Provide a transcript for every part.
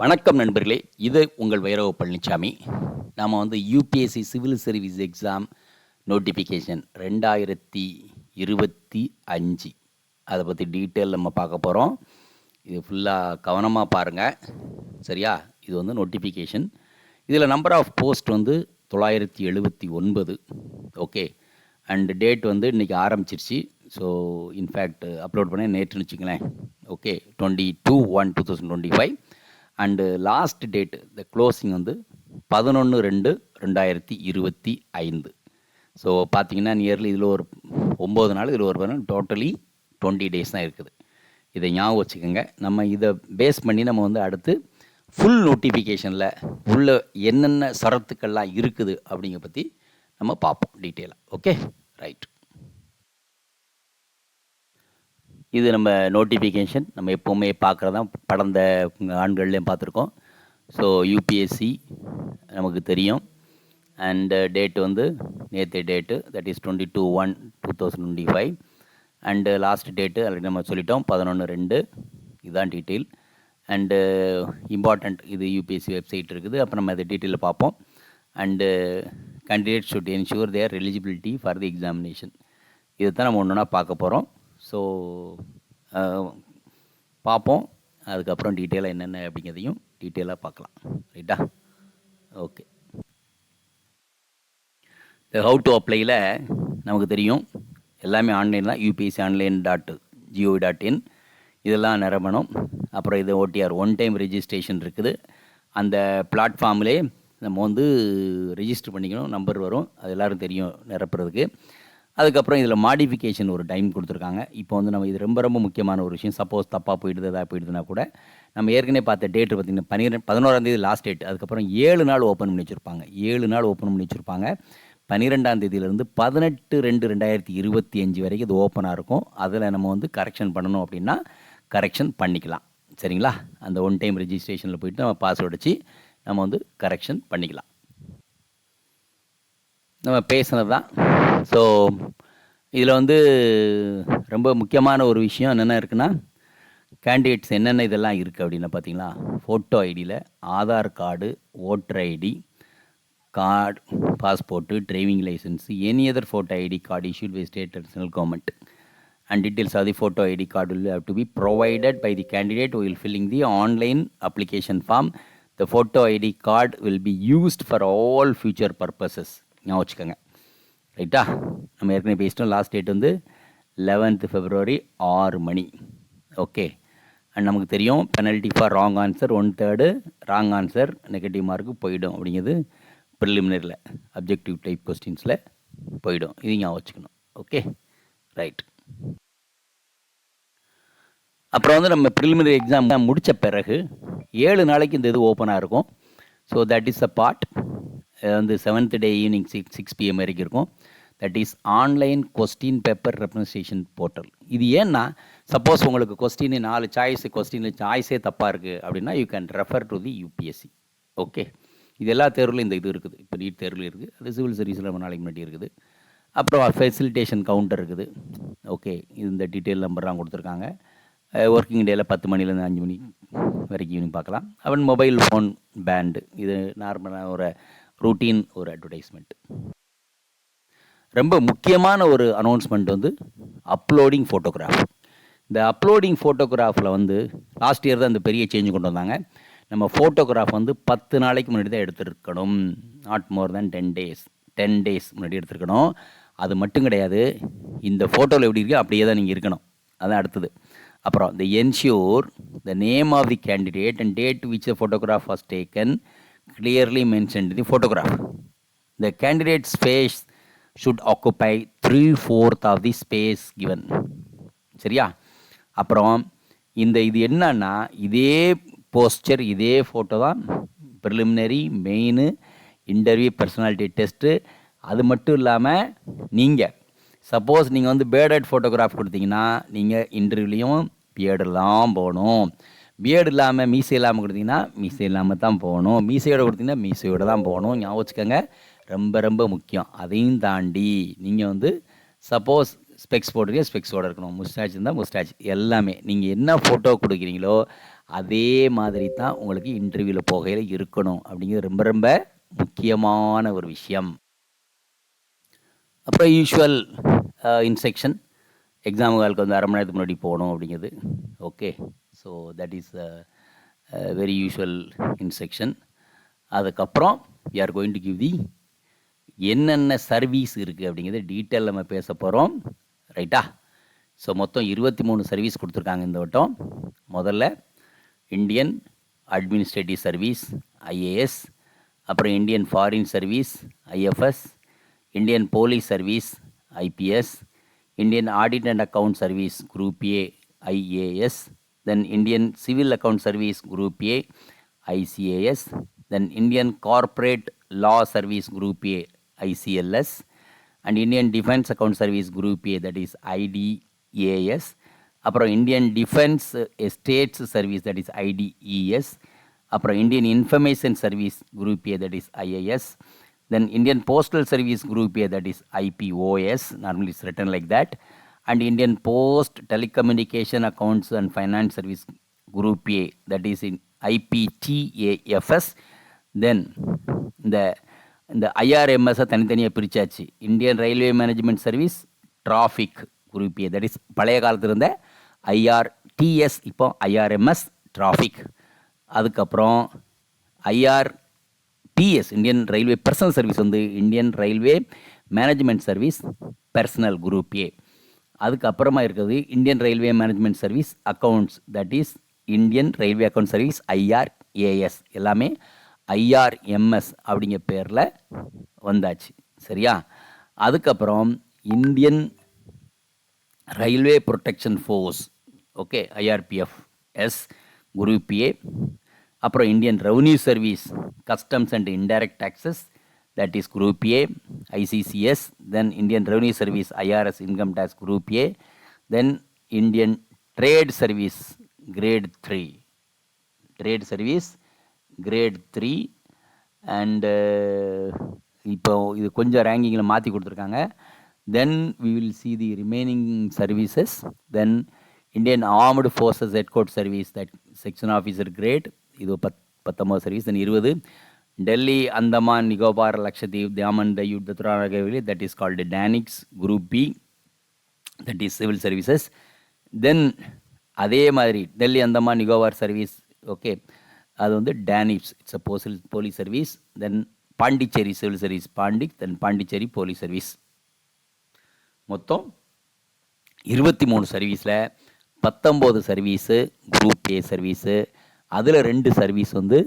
வணக்கம் நண்பர்களே இது உங்கள் வைரவ பழனிசாமி நாம் வந்து UPSC civil service exam notification ரெண்டாயிரத்தி இருபத்தி அஞ்சு அதை பற்றி டீட்டெயில் நம்ம பார்க்க போகிறோம் இது ஃபுல்லாக கவனமாக பாருங்கள் சரியா இது வந்து நோட்டிஃபிகேஷன் இதில் நம்பர் ஆஃப் போஸ்ட் வந்து தொள்ளாயிரத்தி எழுபத்தி ஒன்பது ஓகே அண்டு டேட் வந்து இன்றைக்கி ஆரம்பிச்சிருச்சு ஸோ இன்ஃபேக்ட் அப்லோட் பண்ணேன் நேற்றுன்னு வச்சுக்கலேன் okay twenty two one two thousand twenty five and last date இந்த க்ளோசிங் வந்து பதினொன்று ரெண்டு ரெண்டாயிரத்தி இருபத்தி ஐந்து ஸோ பார்த்தீங்கன்னா நியர்லி இதில் ஒரு ஒம்பது நாள் இதில் ஒரு பதினொன்று டோட்டலி டுவெண்ட்டி டேஸ் தான் இருக்குது இதை ஞாபகம் வச்சுக்கோங்க நம்ம இதை பேஸ் பண்ணி நம்ம வந்து அடுத்து ஃபுல் நோட்டிஃபிகேஷனில் உள்ள என்னென்ன சரத்துக்கள்லாம் இருக்குது அப்படிங்கிற பற்றி நம்ம பார்ப்போம் டீட்டெயிலாக ஓகே ரைட் இது நம்ம நோட்டிஃபிகேஷன் நம்ம எப்போவுமே பார்க்குறதா படந்த ஆண்கள்லேயும் பார்த்துருக்கோம் ஸோ யூபிஎஸ்சி நமக்கு தெரியும் அண்டு டேட்டு uh, வந்து நேற்று date that is twenty two one two thousand twenty five and last date அதில் நம்ம சொல்லிட்டோம் பதினொன்று ரெண்டு இதுதான் டீட்டெயில் அண்டு இம்பார்ட்டண்ட் இது யூபிஎஸ்சி வெப்சைட் இருக்குது அப்போ நம்ம அதை டீட்டெயிலில் பார்ப்போம் and candidate should ensure their eligibility for the examination இதை தான் நம்ம ஒன்று ஒன்றா பார்க்க போகிறோம் ஸோ பார்ப்போம் அதுக்கப்புறம் டீட்டெயிலாக என்னென்ன அப்படிங்கிறதையும் டீட்டெயிலாக பார்க்கலாம் ரைட்டா ஓகே இந்த ஹவு டு அப்ளையில் நமக்கு தெரியும் எல்லாமே ஆன்லைன் தான் UPSC online dot G O V dot in இதெல்லாம் நிரம்பணும் அப்புறம் இது ஓடிஆர் ஒன் டைம் ரிஜிஸ்ட்ரேஷன் இருக்குது அந்த பிளாட்ஃபார்ம்லேயே நம்ம வந்து ரிஜிஸ்டர் பண்ணிக்கணும் நம்பர் வரும் அது எல்லோரும் தெரியும் நிரப்புறதுக்கு அதுக்கப்புறம் இதில் மாடிஃபிகேஷன் ஒரு டைம் கொடுத்துருக்காங்க இப்போ வந்து நம்ம இது ரொம்ப ரொம்ப முக்கியமான ஒரு விஷயம் சப்போஸ் தப்பாக போயிடுது எதாவது போயிடுதுன்னா கூட நம்ம ஏற்கனவே பார்த்த டேட்டு பார்த்திங்கன்னா பன்னிரெண்டு பதினோராந்தேதி லாஸ்ட் டேட் அதுக்கப்புறம் ஏழு நாள் ஓப்பன் பண்ணி வச்சுருப்பாங்க ஏழு நாள் ஓப்பன் பண்ணி வச்சுருப்பாங்க பன்னிரெண்டாம் தேதியிலேருந்து பதினெட்டு ரெண்டு ரெண்டாயிரத்தி இருபத்தி அஞ்சு வரைக்கும் இது ஓப்பனாக இருக்கும் அதில் நம்ம வந்து கரெக்ஷன் பண்ணணும் அப்படின்னா கரெக்ஷன் பண்ணிக்கலாம் சரிங்களா அந்த ஒன் டைம் ரெஜிஸ்ட்ரேஷனில் போயிட்டு நம்ம பாஸ்வேர்டு வச்சு நம்ம வந்து கரெக்ஷன் பண்ணிக்கலாம் நம்ம பேசினது தான் ஸோ இதில் வந்து ரொம்ப முக்கியமான ஒரு விஷயம் என்னென்ன இருக்குன்னா கேண்டிடேட்ஸ் என்னென்ன இதெல்லாம் இருக்குது அப்படின்னா பார்த்தீங்களா ஃபோட்டோ ஐடியில் Aadhaar card voter ID card passport driving licence any other photo ID card issued by state national government and details of the photo ID card will have to be provided by the candidate will filling the online application form the photo ID card will be used for all future purposes ஞாபகம் வச்சுக்கோங்க ரைட்டா நம்ம ஏற்கனவே பேசிட்டோம் last date வந்து eleventh February ஆறு மணி okay and நமக்கு தெரியும் penalty for wrong answer one third wrong answer negative mark போயிடும் அப்படிங்கிறது ப்ரிலிமினரியில் அப்ஜெக்டிவ் டைப் கொஸ்டின்ஸில் போயிடும் இது ஞாபகம் வச்சுக்கணும் ஓகே ரைட் அப்புறம் வந்து நம்ம ப்ரிலிமினரி எக்ஸாம் முடித்த பிறகு ஏழு நாளைக்கு இந்த இது ஓப்பனாக இருக்கும் so that is a part வந்து seventh day evening six six PM வரைக்கும் இருக்கும் that is online question paper representation portal இது ஏன்னா சப்போஸ் உங்களுக்கு கொஸ்டின் நாலு சாய்ஸ் கொஸ்டின் சாய்ஸே தப்பாக இருக்குது அப்படின்னா you can refer to the UPSC okay இது எல்லா தேர்வுலையும் இந்த இது இருக்குது இப்போ நீட் தேர்வில் இருக்குது அது சிவில் சர்வீஸில் நாளைக்கு முன்னாடி இருக்குது அப்புறம் ஃபெசிலிட்டேஷன் கவுண்டர் இருக்குது ஓகே இந்த டீட்டெயில் நம்பர்லாம் கொடுத்துருக்காங்க ஒர்க்கிங் டேயில் பத்து மணிலேருந்து அஞ்சு மணி வரைக்கும் ஈவினிங் பார்க்கலாம் அவன் மொபைல் ஃபோன் பேண்டு இது நார்மலாக ஒரு ரூட்டீன் ஒரு அட்வர்டைஸ்மெண்ட் ரொம்ப முக்கியமான ஒரு அனௌன்ஸ்மெண்ட் வந்து அப்லோடிங் ஃபோட்டோகிராஃப் இந்த அப்லோடிங் ஃபோட்டோகிராஃபில் வந்து லாஸ்ட் இயர் தான் இந்த பெரிய சேஞ்ச் கொண்டு வந்தாங்க நம்ம ஃபோட்டோகிராஃப் வந்து பத்து நாளைக்கு முன்னாடி தான் எடுத்துருக்கணும் not more than ten days ten days முன்னாடி எடுத்துருக்கணும் அது மட்டும் கிடையாது இந்த ஃபோட்டோவில் எப்படி இருக்கோ அப்படியே தான் நீங்கள் இருக்கணும் அதான் அடுத்தது அப்புறம் the ensure the name of the candidate and date which the photograph was taken clearly mentioned the photograph. The candidate's face should occupy three fourth of the space given சரியா அப்புறம் இந்த இது என்னன்னா இதே போஸ்டர் இதே ஃபோட்டோ தான் preliminary main interview personality test அது மட்டும் இல்லாமல் நீங்கள் சப்போஸ் நீங்கள் வந்து பேர்டட் ஃபோட்டோகிராஃப் கொடுத்தீங்கன்னா நீங்கள் இன்டர்வியூலையும் பியர்டெல்லாம் போகணும் பியர்டு இல்லாமல் மீசை இல்லாமல் கொடுத்தீங்கன்னா மீசை இல்லாமல் தான் போகணும் மீசையோடு கொடுத்தீங்கன்னா மீசையோடு தான் போகணும் ஞாபகம் வச்சுக்கோங்க ரொம்ப ரொம்ப முக்கியம் அதையும் தாண்டி நீங்கள் வந்து சப்போஸ் ஸ்பெக்ஸ் போடுறீங்க ஸ்பெக்ஸோடு இருக்கணும் முஸ்டாச் இருந்தால் முஸ்டாச் எல்லாமே நீங்கள் என்ன ஃபோட்டோ கொடுக்குறீங்களோ அதே மாதிரி தான் உங்களுக்கு இன்டர்வியூவில் போகையில் இருக்கணும் அப்படிங்கிறது ரொம்ப ரொம்ப முக்கியமான ஒரு விஷயம் அப்புறம் யூஷுவல் இன்செக்ஷன் எக்ஸாம் காலுக்கு வந்து அரை மணி நேரத்துக்கு முன்னாடி போகணும் அப்படிங்கிறது okay so that is very usual in அதுக்கப்புறம் we are going to give the என்னென்ன சர்வீஸ் இருக்குது அப்படிங்கிறது டீட்டெயில் நம்ம பேச போகிறோம் ரைட்டா ஸோ மொத்தம் இருபத்தி மூணு சர்வீஸ் கொடுத்துருக்காங்க இந்த வட்டம் முதல்ல இந்தியன் அட்மினிஸ்ட்ரேட்டிவ் சர்வீஸ் ஐஏஎஸ் அப்புறம் Indian foreign service IFS Indian police service IPS Indian audit and account service group A IAS then Indian Civil Account Service Group A, ICAS, then Indian Corporate Law Service Group A, ICLS, and Indian Defense Account Service Group A, that is IDAS, Indian Defense uh, Estates Service, that is IDES, Indian Information Service Group A, that is IIS, then Indian Postal Service Group A, that is IPOS, normally it's written like that, and Indian post telecommunication accounts and finance service group A that is in IPTAFS then இந்த இந்த ஐஆர்எம்எஸ்ஸை தனித்தனியாக பிரித்தாச்சு Indian railway management service traffic group A that is பழைய காலத்தில் இருந்த IRTS இப்போ IRMS traffic அதுக்கப்புறம் IR PS Indian railway personnel service வந்து Indian railway management service personnel group A அதுக்கப்புறமா இருக்கிறது Indian railway management service accounts that is Indian railway account service IRAS எல்லாமே IRMS அப்படிங்கிற பேரில் வந்தாச்சு சரியா அதுக்கப்புறம் Indian railway protection force okay IRPF S group A அப்புறம் Indian revenue service customs and indirect taxes that is Group A, ICCS, then Indian Revenue Service, IRS, Income Tax Group A, then Indian Trade Service, Grade 3. Trade Service, Grade 3 and இப்போ இது கொஞ்சம் ரேங்கிங்கில் மாற்றி கொடுத்துருக்காங்க then we will see the remaining services then Indian armed forces headquarters service that section officer grade இது பத் பத்தொம்பது service then இருபது Delhi, Andaman, Nicobar, Lakshadweep, Daman, Dayut, Dattaranagar, that is called DANICS group B that is civil services then அதே மாதிரி Delhi Andaman Nicobar service okay அது வந்து DANIPS it's a போசில் police service then Pondicherry civil service Pondi then Pondicherry police service மொத்தம் இருபத்தி மூணு சர்வீஸில் பத்தொம்போது service group A service அதில் ரெண்டு சர்வீஸ் வந்து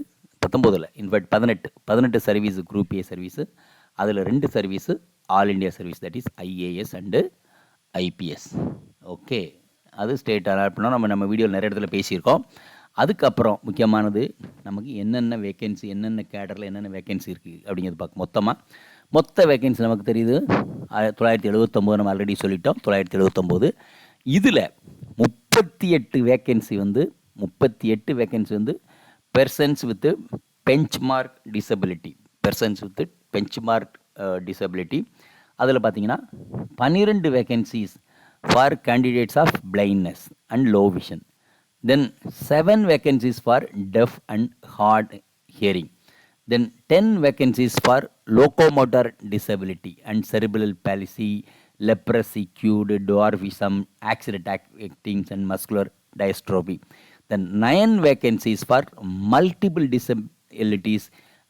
பத்தொம்போதில் இன்ஃபேக்ட் பதினெட்டு பதினெட்டு சர்வீஸு குரூப் ஏ சர்வீஸு அதில் ரெண்டு service all India service that is IAS and IPS okay அது ஸ்டேட் அப்படின்னா நம்ம நம்ம வீடியோவில் நிறைய இடத்துல பேசியிருக்கோம் அதுக்கப்புறம் முக்கியமானது நமக்கு என்னென்ன வேக்கன்சி என்னென்ன கேடரில் என்னென்ன வேக்கன்சி இருக்குது அப்படிங்கிறது பார்க்க மொத்தமாக மொத்த வேகன்சி நமக்கு தெரியுது தொள்ளாயிரத்தி எழுபத்தொம்போது நம்ம ஆல்ரெடி சொல்லிட்டோம் தொள்ளாயிரத்தி எழுபத்தொம்போது இதில் முப்பத்தி எட்டு வேக்கன்சி வந்து முப்பத்தி எட்டு வேக்கன்சி வந்து persons with benchmark disability persons with benchmark disability அதில் பார்த்தீங்கன்னா பன்னிரெண்டு vacancies for candidates of blindness and low vision then seven vacancies for deaf and hard hearing then ten vacancies for locomotor disability and cerebral palsy leprosy cured dwarfism accident victims and muscular dystrophy the nine vacancies for multiple disabilities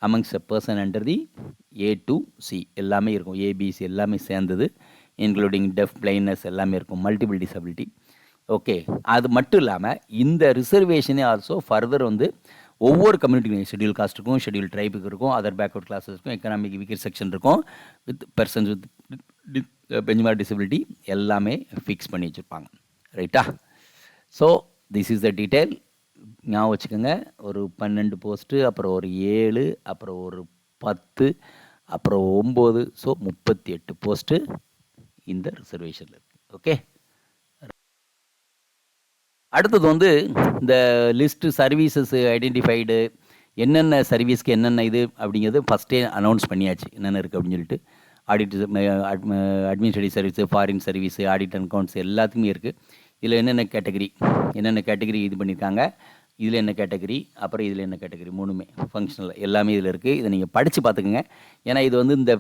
amongst a person under the A to C எல்லாமே இருக்கும் ABC எல்லாமே சேர்ந்தது including def blindness எல்லாமே இருக்கும் multiple disability okay அது மட்டும் இல்லாமல் இந்த ரிசர்வேஷனே ஆல்சோ ஃபர்தர் வந்து ஒவ்வொரு கம்யூனிட்டிக்கும் ஷெடியூல் காஸ்ட்டுக்கும் ஷெடியூல் ட்ரைபுக்கு இருக்கும் அதர் பேக்வர்ட் கிளாஸஸ் இருக்கும் எக்கனாமிக் வீக்கர் செக்ஷன் இருக்கும் with persons with benchmark disability எல்லாமே ஃபிக்ஸ் பண்ணி வச்சுருப்பாங்க ரைட்டா so this is the detail ஞாபகம் வச்சுக்கோங்க ஒரு பன்னெண்டு போஸ்ட்டு அப்புறம் ஒரு ஏழு அப்புறம் ஒரு பத்து அப்புறம் ஒம்பது ஸோ முப்பத்தி எட்டு போஸ்ட்டு இந்த ரிசர்வேஷனில் இருக்குது ஓகே அடுத்தது வந்து இந்த லிஸ்ட்டு சர்வீசஸ் ஐடென்டிஃபைடு என்னென்ன சர்வீஸ்க்கு என்னென்ன இது அப்படிங்கிறது ஃபஸ்ட்டே அனௌன்ஸ் பண்ணியாச்சு என்னென்ன இருக்குது அப்படின்னு சொல்லிட்டு audit administrative service foreign service audit and accounts எல்லாத்துக்குமே இருக்குது இதில் என்னென்ன கேட்டகரி என்னென்ன கேட்டகரி இது பண்ணியிருக்காங்க இதில் என்ன கேட்டகரி அப்புறம் இதில் என்ன கேட்டகரி மூணுமே ஃபங்க்ஷனில் எல்லாமே இதில் இருக்குது இதை நீங்கள் படித்து பார்த்துக்குங்க ஏன்னா இது வந்து இந்த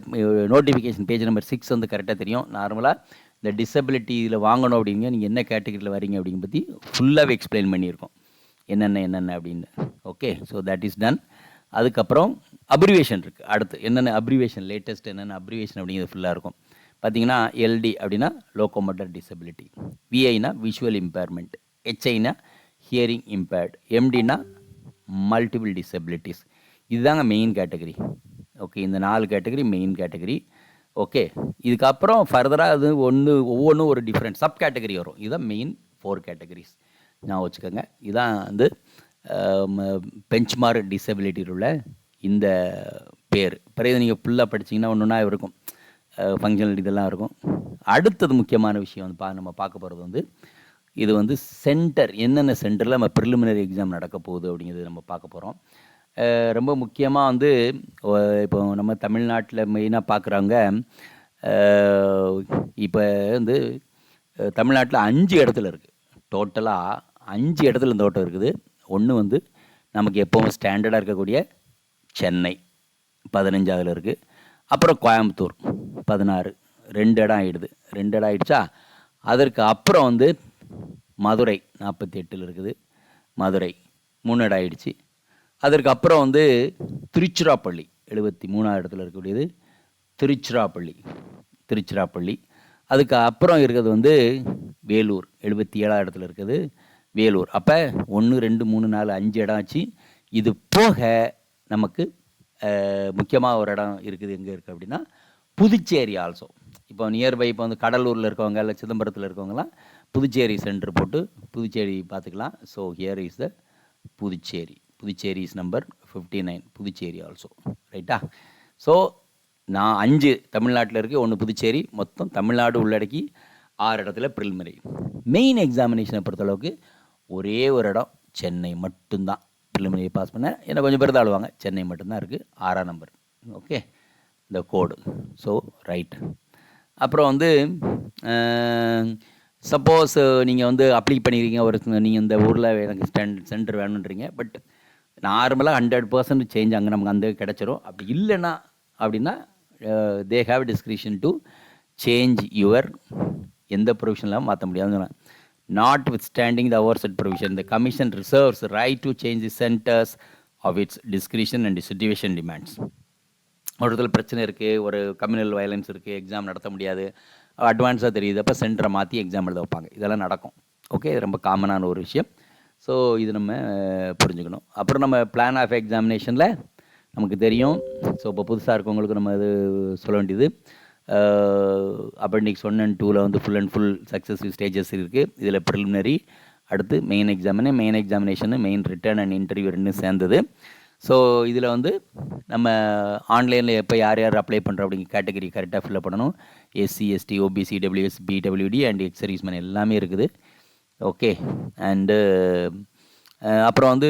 நோட்டிஃபிகேஷன் பேஜ் நம்பர் சிக்ஸ் வந்து கரெக்டாக தெரியும் நார்மலாக இந்த டிசபிலிட்டி இதில் வாங்கணும் அப்படிங்க நீங்கள் என்ன கேட்டகரியில் வரீங்க அப்படிங்க பற்றி ஃபுல்லாகவே எக்ஸ்பிளைன் பண்ணியிருக்கோம் என்னென்ன என்னென்ன அப்படின்னு okay so that is done அதுக்கப்புறம் அப்ரிவேஷன் இருக்குது அடுத்து என்னென்ன அப்ரிவேஷன் லேட்டஸ்ட் என்னென்ன அப்ரிவேஷன் அப்படிங்கிறது ஃபுல்லாக இருக்கும் பார்த்தீங்கன்னா எல்டி அப்படின்னா லோக்கோமோட்டர் டிசபிலிட்டி விஐனா விஷுவல் இம்பேர்மெண்ட் ஹெச்ஐனா ஹியரிங் இம்பேர்ட் எம்டினா மல்டிபிள் டிசபிலிட்டிஸ் இதுதாங்க மெயின் கேட்டகரி ஓகே இந்த நாலு கேட்டகரி மெயின் கேட்டகரி ஓகே இதுக்கப்புறம் ஃபர்தராக அது ஒன்று ஒவ்வொன்றும் ஒரு டிஃப்ரெண்ட் சப் கேட்டகரி வரும் இதுதான் மெயின் ஃபோர் கேட்டகரிஸ் நான் வச்சுக்கோங்க இதுதான் வந்து பெஞ்ச்மார்க் டிசபிலிட்டியில் உள்ள இந்த பேர் பிறகு நீங்கள் ஃபுல்லாக படித்தீங்கன்னா ஒன்றுனா இருக்கும் ஃபங்க்ஷனல் இதெல்லாம் இருக்கும் அடுத்தது முக்கியமான விஷயம் வந்து பா நம்ம பார்க்க போகிறது வந்து இது வந்து சென்டர் என்னென்ன சென்டரில் நம்ம ப்ரிலிமினரி எக்ஸாம் நடக்க போகுது அப்படிங்கிறது நம்ம பார்க்க போகிறோம் ரொம்ப முக்கியமாக வந்து இப்போ நம்ம தமிழ்நாட்டில் மெயினாக பார்க்குறவங்க இப்போ வந்து தமிழ்நாட்டில் அஞ்சு இடத்துல இருக்குது டோட்டலாக அஞ்சு இடத்துல இந்த ஓட்டம் இருக்குது ஒன்று வந்து நமக்கு எப்போவும் ஸ்டாண்டர்டாக இருக்கக்கூடிய சென்னை பதினஞ்சாவதில் இருக்குது அப்புறம் கோயம்புத்தூர் பதினாறு ரெண்டு இடம் ஆகிடுது ரெண்டு இடம் ஆகிடுச்சா அதற்கு அப்புறம் வந்து மதுரை நாற்பத்தி எட்டில் இருக்குது மதுரை மூணு இடம் ஆகிடுச்சு அதற்கு அப்புறம் வந்து திருச்சிராப்பள்ளி எழுபத்தி மூணாவது இடத்துல இருக்கக்கூடியது திருச்சிராப்பள்ளி திருச்சிராப்பள்ளி அதுக்கு அப்புறம் இருக்கிறது வந்து வேலூர் எழுபத்தி ஏழாவது இடத்துல இருக்குது வேலூர் அப்போ ஒன்று ரெண்டு மூணு நாலு அஞ்சு இடம் ஆச்சு இது போக நமக்கு முக்கியமாக ஒரு இடம் இருக்குது எங்கே இருக்குது அப்படின்னா புதுச்சேரி ஆல்சோ இப்போ நியர்பை இப்போ வந்து கடலூரில் இருக்கவங்க இல்லை சிதம்பரத்தில் இருக்கவங்கலாம் புதுச்சேரி சென்டர் போட்டு புதுச்சேரி பார்த்துக்கலாம் so here is the Puducherry Puducherry is number fifty nine Puducherry also ரைட்டா ஸோ நான் அஞ்சு தமிழ்நாட்டில் இருக்குது ஒன்று புதுச்சேரி மொத்தம் தமிழ்நாடு உள்ளடக்கி ஆறு இடத்துல ப்ரிலிமினரி மெயின் எக்ஸாமினேஷனை பொறுத்தளவுக்கு ஒரே ஒரு இடம் சென்னை மட்டும்தான் அலுமினியை பாஸ் பண்ணேன் என்ன கொஞ்சம் பேர் தாழ்வாங்க சென்னை மட்டும்தான் இருக்குது ஆறாம் நம்பர் ஓகே இந்த கோடு ஸோ ரைட் அப்புறம் வந்து சப்போஸ் நீங்கள் வந்து அப்ளை பண்ணிக்கிறீங்க ஒரு நீங்கள் இந்த ஊரில் எனக்கு ஸ்டாண்ட் சென்டர் வேணுன்றீங்க பட் நார்மலாக ஹண்ட்ரட் பர்சன்ட் சேஞ்ச் அங்கே நமக்கு அந்த கிடச்சிரும் அப்படி இல்லைன்னா அப்படின்னா they have discretion to change your எந்த ப்ரொவிஷன்லாம் மாற்ற முடியாதுன்னு சொன்னேன் notwithstanding the aforesaid provision, the Commission reserves the right to change the centers centres of its discretion and demands. Demands இடத்துல பிரச்சனை இருக்குது ஒரு கம்யூனல் வயலன்ஸ் இருக்குது எக்ஸாம் நடத்த முடியாது அட்வான்ஸாக தெரியுது அப்போ சென்டரை மாற்றி எக்ஸாம் எழுத வைப்பாங்க இதெல்லாம் நடக்கும் ஓகே இது ரொம்ப காமனான ஒரு விஷயம் ஸோ இது நம்ம புரிஞ்சுக்கணும் அப்புறம் நம்ம பிளான் ஆஃப் எக்ஸாமினேஷனில் நமக்கு தெரியும் ஸோ இப்போ புதுசாக இருக்கவங்களுக்கு நம்ம இது சொல்ல வேண்டியது அப்புறம் ஒன் அண்ட் டூவில் வந்து full and full successful stages இருக்குது இதில் ப்ரிலிமினரி அடுத்து மெயின் எக்ஸாமினு main examination main written and interview ரெண்டும் சேர்ந்தது ஸோ இதில் வந்து நம்ம ஆன்லைனில் எப்போ யார் யார் அப்ளை பண்ணுறோம் அப்படிங்கிற கேட்டகரி கரெக்டாக ஃபில்அப் பண்ணணும் SC ST OBC WS PWD and ex service man எல்லாமே இருக்குது ஓகே அண்டு அப்புறம் வந்து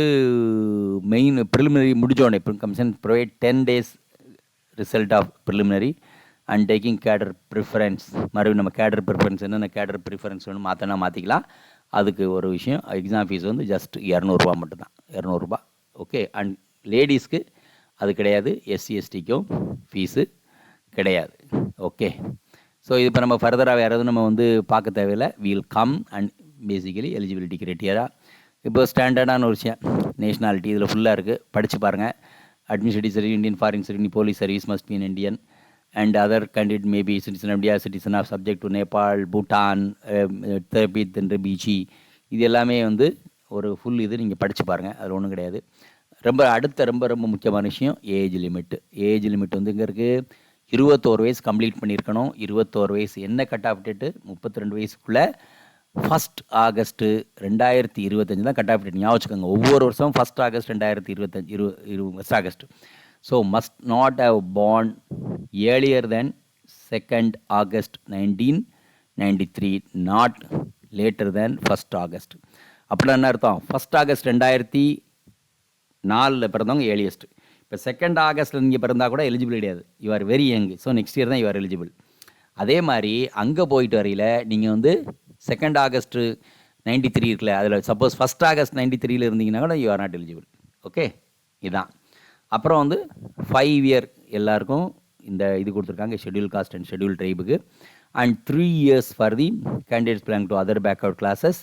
மெயின் ப்ரிலிமினரி முடிஞ்சோடனே இப்போ commission provide ten days result of preliminary and taking cadre preference மறுபடியும் நம்ம கேடர் ப்ரிஃபரன்ஸ் என்னென்ன கேடர் ப்ரிஃபரன்ஸ் வேணும் மாற்றினா மாற்றிக்கலாம் அதுக்கு ஒரு விஷயம் எக்ஸாம் ஃபீஸ் வந்து ஜஸ்ட் இரநூறுபா மட்டும்தான் இரநூறுபா ஓகே அண்ட் லேடிஸ்க்கு அது கிடையாது எஸ்சி எஸ்டிக்கும் ஃபீஸு கிடையாது ஓகே ஸோ இது இப்போ நம்ம ஃபர்தராக வேறு எதுவும் நம்ம வந்து பார்க்க தேவையில்லை we'll come and basically eligibility criteria இப்போ ஸ்டாண்டர்டான ஒரு விஷயம் நேஷ்னாலிட்டி இதில் ஃபுல்லாக இருக்குது படித்து பாருங்கள் administrative service Indian foreign service police service must been in Indian and other candidate maybe citizen citizen of India, citizen of subject to Nepal, Bhutan, தெரபித் என்ற பிஜி இது எல்லாமே வந்து ஒரு ஃபுல் இது நீங்கள் படித்து பாருங்கள் அது ஒன்றும் கிடையாது ரொம்ப அடுத்த ரொம்ப ரொம்ப முக்கியமான விஷயம் ஏஜ் லிமிட் ஏஜ் லிமிட் வந்து இங்கே இருக்குது இருபத்தோரு வயசு கம்ப்ளீட் பண்ணியிருக்கணும் இருபத்தோரு வயசு என்ன கட் ஆஃப் டேட்டு முப்பத்தி ரெண்டு வயசுக்குள்ளே ஃபஸ்ட் ஆகஸ்ட்டு ரெண்டாயிரத்தி இருபத்தஞ்சு தான் கட் ஆஃப் டேட் ஞாபகம் வச்சுக்கோங்க ஒவ்வொரு வருஷமும் ஃபஸ்ட் ஆகஸ்ட் ரெண்டாயிரத்தி இருபத்தஞ்சு இரு இரு first August so must not have born earlier than second August nineteen ninety three not later than first August அப்படின்னா என்ன அர்த்தம் ஃபஸ்ட் ஆகஸ்ட் ரெண்டாயிரத்தி நாலில் பிறந்தவங்க ஏர்லியஸ்ட் இப்போ செகண்ட் ஆகஸ்ட்டில் இங்கே பிறந்தால் கூட எலிஜிபிள் கிடையாது you are very young so next year தான் யூஆர் எலிஜிபிள் அதே மாதிரி அங்கே போயிட்டு வரையில் நீங்கள் வந்து செகண்ட் ஆகஸ்ட்டு நைன்டி த்ரீ இருக்குல்ல அதில் சப்போஸ் ஃபஸ்ட் ஆகஸ்ட் நைன்டி த்ரீயில் இருந்தீங்கன்னா கூட you are not eligible okay இதான் அப்புறம் வந்து ஃபைவ் இயர் எல்லாருக்கும் இந்த இது கொடுத்துருக்காங்க schedule caste and schedule ட்ரைபுக்கு and three years for the candidates belong to other backward classes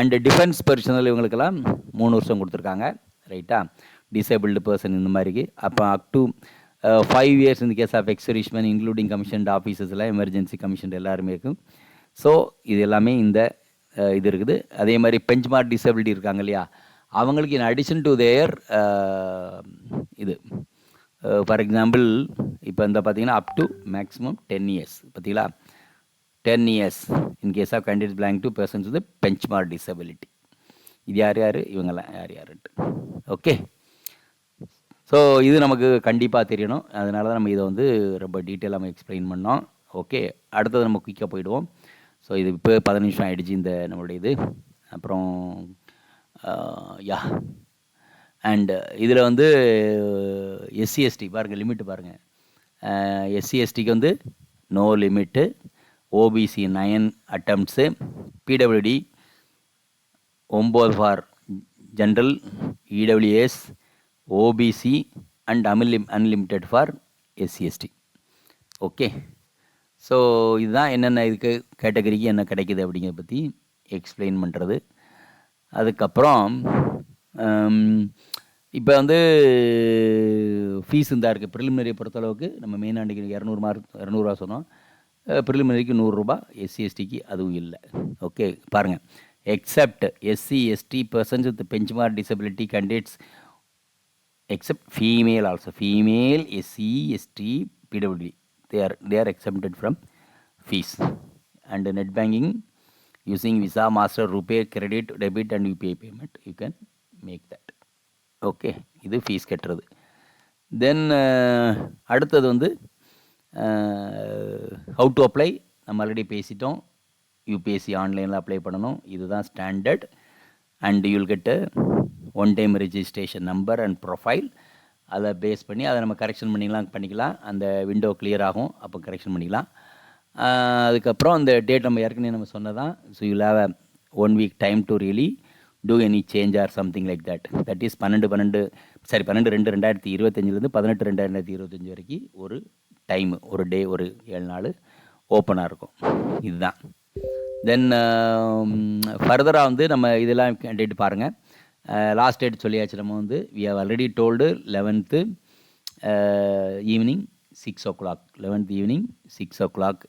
and defence personnel இவங்களுக்கெல்லாம் மூணு வருஷம் கொடுத்துருக்காங்க ரைட்டா டிசேபிள்டு பர்சன் இந்த மாதிரிக்கு அப்போ அப் டு ஃபைவ் இயர்ஸ் இந்த case of exservicemen including commissioned ஆஃபீஸஸில் emergency commission எல்லாருமே இருக்கும் ஸோ இது எல்லாமே இந்த uh, இது இருக்குது அதே மாதிரி பெஞ்ச்மார்க் டிசபிலிட்டி இருக்காங்க இல்லையா அவங்களுக்கு இன் அடிஷன் டு தேர் இது ஃபார் எக்ஸாம்பிள் இப்போ இந்த பார்த்தீங்கன்னா up to maximum ten years பார்த்தீங்களா ten years in case of candidate belong to persons வந்து பெஞ்ச் மார்க் டிசபிலிட்டி இது யார் யார் இவங்கெல்லாம் யார் யாருன்ட்டு ஓகே ஸோ இது நமக்கு கண்டிப்பாக தெரியணும் அதனால தான் நம்ம இதை வந்து ரொம்ப டீட்டெயிலாக நம்ம எக்ஸ்பிளைன் பண்ணோம் ஓகே அடுத்தது நம்ம குயிக்காக போயிடுவோம் ஸோ இது இப்போ பதினஞ்சு நிமிஷம் ஆகிடுச்சு இந்த நம்மளுடைய இது அப்புறம் யா அண்டு இதில் வந்து எஸ்சி uh, எஸ்டி பாருங்கள் லிமிட்டு பாருங்கள் எஸ்சி uh, எஸ்டிக்கு வந்து no limit OBC nine attempts PWD ஒம்பது for general EWS OBC and amyl unlimited for SC ST okay so இதுதான் என்னென்ன இதுக்கு கேட்டகரிக்கு என்ன கிடைக்குது அப்படிங்கிறத பற்றி எக்ஸ்பிளைன் பண்ணுறது அதுக்கப்புறம் இப்போ வந்து ஃபீஸ் இருந்தால் இருக்குது ப்ரிலிமினரியை பொறுத்தளவுக்கு நம்ம மெயின் இரநூறு மார்க் இரநூறுவா சொன்னோம் ப்ரிலிமினரிக்கு நூறுரூபா எஸ்சி எஸ்டிக்கு அதுவும் இல்லை ஓகே பாருங்கள் except SC ST persons with benchmark disability candidates except female also female SC ST PW they are they are exempted from fees and net banking using Visa Master RuPay Credit, debit and UPI payment you can make that okay இது fees கட்டுறது then uh, அடுத்தது வந்து how to apply நம்ம already பேசிட்டோம் UPSC ஆன்லைனில் apply பண்ணணும் இதுதான் standard and you'll get one time registration number and profile அதை பேஸ் பண்ணி அதை நம்ம கரெக்ஷன் பண்ணிக்கலாம் பண்ணிக்கலாம் அந்த விண்டோ கிளியர் ஆகும் அப்போ கரெக்ஷன் பண்ணிக்கலாம் அதுக்கப்புறம் அந்த டேட் நம்ம ஏற்கனவே நம்ம சொன்னதான் so you have a one week time to really do any change or something like that that is பன்னெண்டு பன்னெண்டு சாரி பன்னெண்டு ரெண்டு ரெண்டாயிரத்தி இருபத்தஞ்சிலேருந்து பதினெட்டு ரெண்டாயிரத்தி இருபத்தஞ்சி வரைக்கும் ஒரு டைமு ஒரு டே ஒரு ஏழு நாள் ஓப்பனாக இருக்கும் இதுதான் தென் ஃபர்தராக um, வந்து நம்ம இதெல்லாம் டேட் பாருங்கள் லாஸ்ட் டேட் சொல்லியாச்சு நம்ம வந்து we have already told eleventh evening six o'clock eleventh evening six o'clock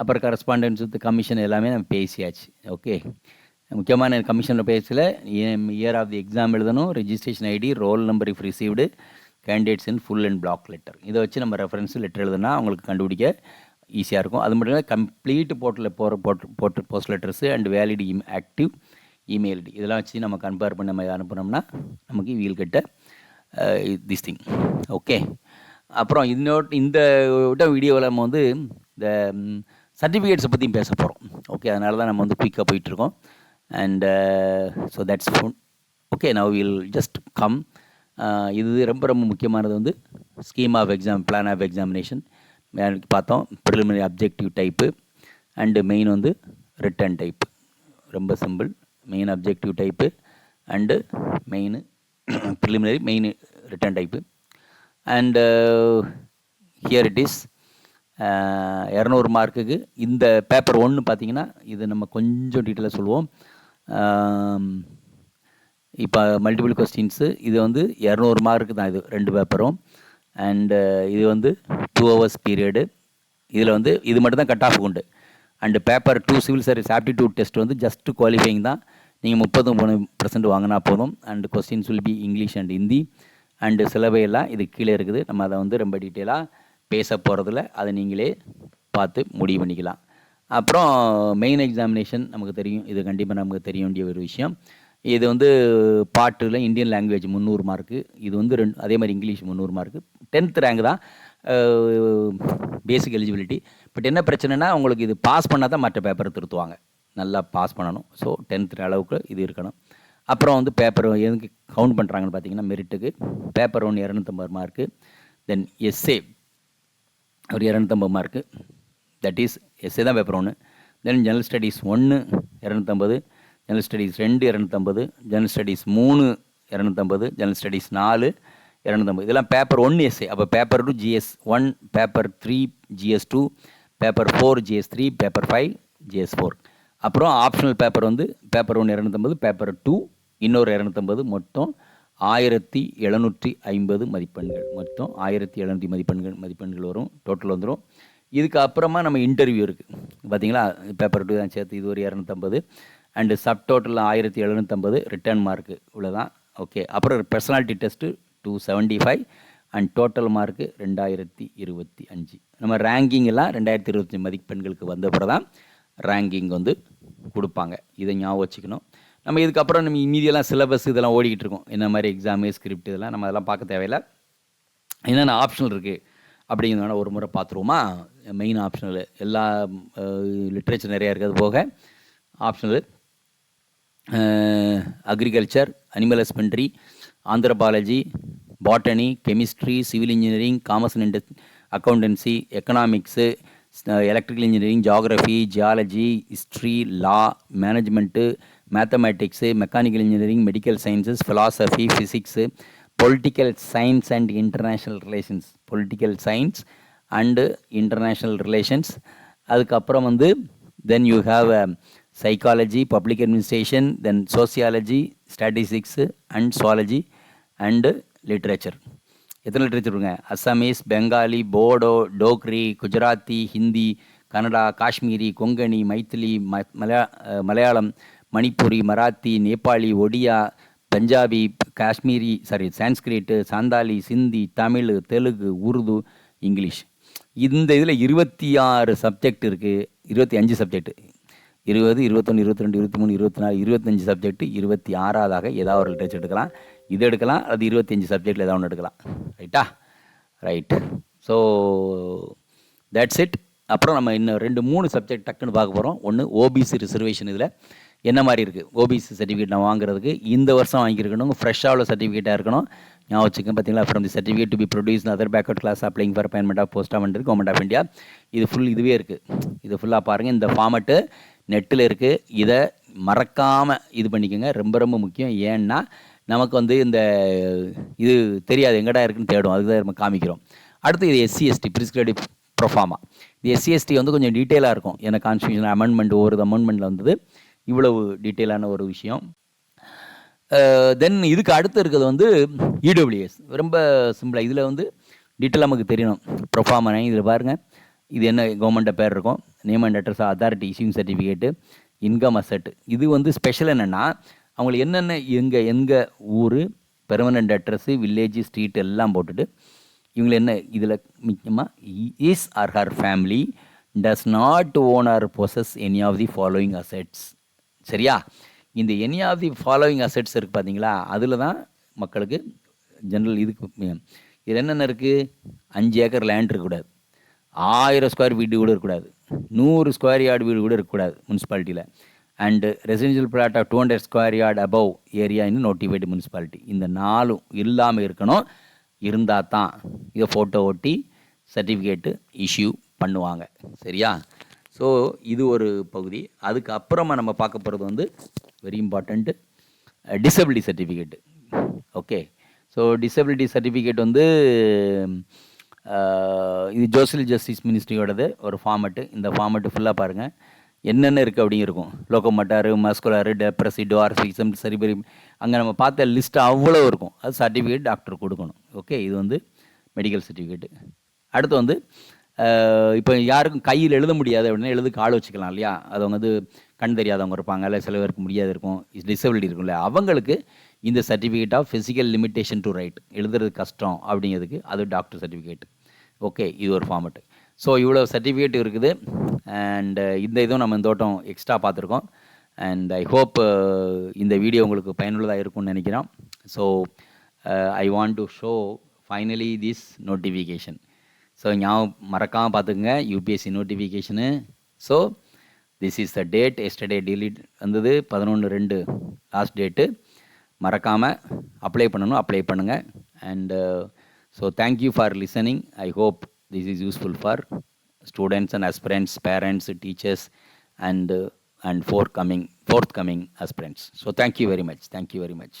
அப்புறம் கரஸ்பாண்டன்ஸ் வித் கமிஷன் எல்லாமே நம்ம பேசியாச்சு ஓகே முக்கியமான கமிஷனில் பேசல இயர் ஆஃப் தி எக்ஸாம் எழுதணும் registration ID roll number if received candidates in full and block letter இதை வச்சு நம்ம ரெஃபரன்ஸ் லெட்டர் எழுதுனா அவங்களுக்கு கண்டுபிடிக்க ஈஸியாக இருக்கும் அது மட்டும் இல்லாமல் கம்ப்ளீட் போர்ட்டலில் போகிற போட் போட்டு போஸ்ட் லெட்டர்ஸு அண்ட் வேலிட் இம் ஆக்டிவ் இமெயில் ஐடி இதெல்லாம் வச்சு நம்ம கம்பேர் பண்ணி நம்ம அனுப்புனோம்னா நமக்கு வீல் கட்ட திஸ் திங் ஓகே அப்புறம் இன்னொரு இந்த விட்ட வீடியோவில் நம்ம வந்து இந்த சர்டிஃபிகேட்ஸை பற்றியும் பேச போகிறோம் ஓகே அதனால தான் நம்ம வந்து குயிக்காக போயிட்டுருக்கோம் and so that's phone okay now will just come இது ரொம்ப ரொம்ப முக்கியமானது வந்து scheme of exam plan of examination பார்த்தோம் preliminary objective type and main வந்து ரிட்டன் டைப் ரொம்ப simple main objective type and main preliminary main written type and here it is இரநூறு மார்க்குக்கு இந்த பேப்பர் ஒன்று பார்த்தீங்கன்னா இது நம்ம கொஞ்சம் டீட்டெயிலாக சொல்லுவோம் இப்போ மல்டிபிள் கொஸ்டின்ஸு இது வந்து இரநூறு மார்க்கு தான் இது ரெண்டு பேப்பரும் அண்டு இது வந்து டூ ஹவர்ஸ் பீரியடு இதில் வந்து இது மட்டும் தான் கட் ஆஃப் உண்டு and paper two civil service aptitude test வந்து ஜஸ்ட் குவாலிஃபைங் தான் நீங்கள் முப்பது மூணு பர்சன்ட் வாங்கினா போதும் and questions will be English and Hindi and சிலவையெல்லாம் இது கீழே இருக்குது நம்ம அதை வந்து ரொம்ப டீட்டெயிலாக பேச போகிறதுல அதை நீங்களே பார்த்து முடிவு பண்ணிக்கலாம் அப்புறம் மெயின் எக்ஸாமினேஷன் நமக்கு தெரியும் இது கண்டிப்பாக நமக்கு தெரிய வேண்டிய ஒரு விஷயம் இது வந்து பாட்டில் இந்தியன் லாங்குவேஜ் முந்நூறு மார்க்கு இது வந்து ரெண்டு அதே மாதிரி இங்கிலீஷ் முந்நூறு மார்க்கு டென்த் ரேங்க் தான் பேசிக் எலிஜிபிலிட்டி பட் என்ன பிரச்சனைனா உங்களுக்கு இது பாஸ் பண்ணால் தான் மற்ற பேப்பரை திருத்துவாங்க நல்லா பாஸ் பண்ணணும் ஸோ டென்த் அளவுக்கு இது இருக்கணும் அப்புறம் வந்து பேப்பர் எதுக்கு கவுண்ட் பண்ணுறாங்கன்னு பார்த்தீங்கன்னா மெரிட்டுக்கு பேப்பர் ஒன்று இரநூத்தம்பது மார்க்கு தென் எஸ்ஏ ஒரு இரநூத்தம்பது மார்க்கு தட் இஸ் எஸ்ஏ தான் பேப்பர் ஒன்று தென் ஜெனரல் ஸ்டடீஸ் ஒன்று இரநூத்தம்பது ஜெனரல் ஸ்டடீஸ் ரெண்டு இரநூத்தம்பது ஜெனரல் ஸ்டடீஸ் மூணு இரநூத்தம்பது ஜெனரல் ஸ்டடீஸ் நாலு இரநூத்தம்பது இதெல்லாம் பேப்பர் ஒன் எஸ்ஏ அப்போ paper two GS one paper three GS two paper four GS three paper five GS four அப்புறம் ஆப்ஷனல் பேப்பர் வந்து பேப்பர் ஒன்று இரநூத்தம்பது பேப்பர் டூ இன்னொரு இரநூத்தம்பது மொத்தம் ஆயிரத்தி எழுநூற்றி ஐம்பது மதிப்பெண்கள் மொத்தம் ஆயிரத்தி எழுநூற்றி மதிப்பெண்கள் மதிப்பெண்கள் வரும் டோட்டல் வந்துடும் இதுக்கு அப்புறமா நம்ம இன்டர்வியூ இருக்குது பார்த்தீங்களா பேப்பர் டூ தான் சேர்த்து இது ஒரு இரநூத்தம்பது அண்டு சப் டோட்டலில் ஆயிரத்தி எழுநூற்றம்பது ரிட்டர்ன் மார்க்கு இவ்வளோதான் ஓகே அப்புறம் personality test two seventy five and total mark ரெண்டாயிரத்தி இருபத்தி அஞ்சு நம்ம ரேங்கிங்கெல்லாம் ரெண்டாயிரத்தி இருபத்தஞ்சி மதிப்பெண்களுக்கு வந்த தான் ரேங்கிங் வந்து கொடுப்பாங்க இதை ஞாபகம் வச்சுக்கணும் நம்ம இதுக்கப்புறம் நம்ம இமீதியெல்லாம் சிலபஸ் இதெல்லாம் ஓடிக்கிட்டு இருக்கோம் என்ன மாதிரி எக்ஸாமு ஸ்கிரிப்ட் இதெல்லாம் நம்ம அதெல்லாம் பார்க்க தேவையில்லை என்னென்ன ஆப்ஷனல் இருக்குது அப்படிங்கிறதுனால ஒரு முறை பார்த்துருவோமா மெயின் ஆப்ஷனல் எல்லா லிட்ரேச்சர் நிறையா இருக்கிறது போக optional agriculture animal husbandry anthropology botany chemistry civil engineering commerce and accountancy economics electrical engineering geography geology history law management mathematics mechanical engineering medical sciences philosophy physics political science and international relations political science and international relations அதுக்கப்புறம் வந்து then you have psychology public administration then sociology statistics and zoology and literature எத்தனை literature இருக்குங்க அசாமீஸ் பெங்காலி போடோ டோக்ரி குஜராத்தி ஹிந்தி கன்னடா காஷ்மீரி கொங்கணி மைத்திலி ம மலையா Malayalam Manipuri Marathi Nepali Odia Punjabi Kashmiri sorry Sanskrit Santali Sindhi Tamil Telugu Urdu English இந்த இதில் இருபத்தி ஆறு சப்ஜெக்ட் இருக்குது இருபத்தி அஞ்சு சப்ஜெக்ட் இருபது இருபத்தொன்று இருபத்தி ரெண்டு இருபத்தி மூணு இருபத்தி நாலு இருபத்தஞ்சி சப்ஜெக்ட் இருபத்தி ஆறாவதாக ஏதாவது ஒரு டெஸ்ட் எடுக்கலாம் இது எடுக்கலாம் அது இருபத்தஞ்சு சப்ஜெக்டில் ஏதாவது ஒன்று எடுக்கலாம் ரைட்டா ரைட் ஸோ தட்ஸ் இட் அப்புறம் நம்ம இன்னும் ரெண்டு மூணு சப்ஜெக்ட் டக்குன்னு பார்க்க போகிறோம் ஒன்று ஓபிசி ரிசர்வேஷன் இதில் என்ன மாதிரி இருக்குது ஓபிசி சர்டிஃபிகேட் நான் வாங்குறதுக்கு இந்த வருஷம் வாங்கியிருக்கணும் ஃப்ரெஷ்ஷாக உள்ள சர்டிஃபிகேட்டாக இருக்கணும் ஞாபகம் வச்சுக்கோங்க பார்த்தீங்களா from the certificate to be produce other backward class applying for payment of post of government of India இது ஃபுல் இதுவே இருக்குது இது ஃபுல்லாக பாருங்கள் இந்த ஃபார்மெட்டு நெட்டில் இருக்குது இதை மறக்காமல் இது பண்ணிக்கோங்க ரொம்ப ரொம்ப முக்கியம் ஏன்னா நமக்கு வந்து இந்த இது தெரியாது எங்கடா இருக்குன்னு தேடும் அதுக்கு தான் நம்ம காமிக்கிறோம் அடுத்து இது எஸ்சி எஸ்டி ப்ரொஃபார்மா இது எஸ்சிஎஸ்டி வந்து கொஞ்சம் டீட்டெயிலாக இருக்கும் ஏன்னா கான்ஸ்டியூஷன் அமெண்ட்மெண்ட் ஒவ்வொரு அமெண்ட்மெண்ட்டில் வந்தது இவ்வளவு டீட்டெயிலான ஒரு விஷயம் தென் இதுக்கு அடுத்து இருக்கிறது வந்து இடபிள்யூஎஸ் e ரொம்ப சிம்பிளாக இதில் வந்து டீட்டெயில் நமக்கு தெரியணும் ப்ரொஃபார்மனை இதில் பாருங்கள் இது என்ன கவர்மெண்ட்டை பேர் இருக்கும் name and address authority issuing certificate income asset இது வந்து ஸ்பெஷல் என்னென்னா அவங்களுக்கு என்னென்ன எங்கள் எங்கள் ஊர் பெர்மனண்ட் அட்ரஸ்ஸு வில்லேஜ் ஸ்ட்ரீட் எல்லாம் போட்டுட்டு இவங்களை என்ன இதில் முக்கியமாக is or her family does not own or possess any of the following assets சரியா இந்த any of the following assets இருக்குது பார்த்தீங்களா அதில் தான் மக்களுக்கு ஜென்ரல் இதுக்கு இது என்னென்ன இருக்குது அஞ்சு ஏக்கர் லேண்ட் இருக்கக்கூடாது ஆயிரம் ஸ்கொயர் வீடு கூட இருக்கக்கூடாது நூறு ஸ்கொயர் யார்டு வீடு கூட இருக்கக்கூடாது முனிசிபாலிட்டியில் and residential plot of two hundred square yard above area இன்னும் நோட்டிஃபைடு முனிசிபாலிட்டி இந்த நாலும் இல்லாமல் இருக்கணும் இருந்தால் தான் இதை ஃபோட்டோ ஒட்டி சர்டிஃபிகேட்டு இஷ்யூ பண்ணுவாங்க சரியா ஸோ இது ஒரு பகுதி அதுக்கு அப்புறமா நம்ம பார்க்க போகிறது வந்து very important disability certificate okay so disability certificate வந்து இது ஜோசியல் ஜஸ்டிஸ் மினிஸ்ட்ரியோடது ஒரு ஃபார்மெட்டு இந்த ஃபார்மெட்டு ஃபுல்லாக பாருங்கள் என்னென்ன இருக்குது அப்படிங்க இருக்கும் லோகோமட்டாரு மஸ்குலாரு டெப்ரசிடோ சரி சரிபரி அங்கே நம்ம பார்த்த லிஸ்ட்டு அவ்வளோ இருக்கும் அது சர்டிஃபிகேட் டாக்டர் கொடுக்கணும் ஓகே இது வந்து மெடிக்கல் சர்டிஃபிகேட்டு அடுத்து வந்து இப்போ யாருக்கும் கையில் எழுத முடியாது அப்படின்னா எழுது கால் வச்சுக்கலாம் இல்லையா அது வந்து கண் தெரியாதவங்க இருப்பாங்க இல்லை சில பேருக்கு முடியாது இருக்கும் டிசபிலிட்டி இருக்கும்ல அவங்களுக்கு இந்த certificate of physical limitation to write எழுதுறது கஷ்டம் அப்படிங்கிறதுக்கு அது டாக்டர் சர்டிஃபிகேட் ஓகே இது ஒரு ஃபார்மட்டு ஸோ இவ்வளோ சர்டிஃபிகேட் இருக்குது அண்டு இந்த இதுவும் நம்ம இந்த தோட்டம் எக்ஸ்ட்ரா பார்த்துருக்கோம் அண்ட் ஐ ஹோப் இந்த வீடியோ உங்களுக்கு பயனுள்ளதாக இருக்கும்னு நினைக்கிறோம் so I want to show finally this notification so ஞாபகம் மறக்காமல் பார்த்துக்குங்க UPSC notification so this is the date yesterday delete வந்தது பதினொன்று ரெண்டு லாஸ்ட் டேட்டு மறக்காமல் அப்ளை பண்ணணும் அப்ளை பண்ணுங்கள் and so thank you for listening I hope this is useful for students and aspirants parents teachers and and for coming forthcoming aspirants so thank you very much thank you very much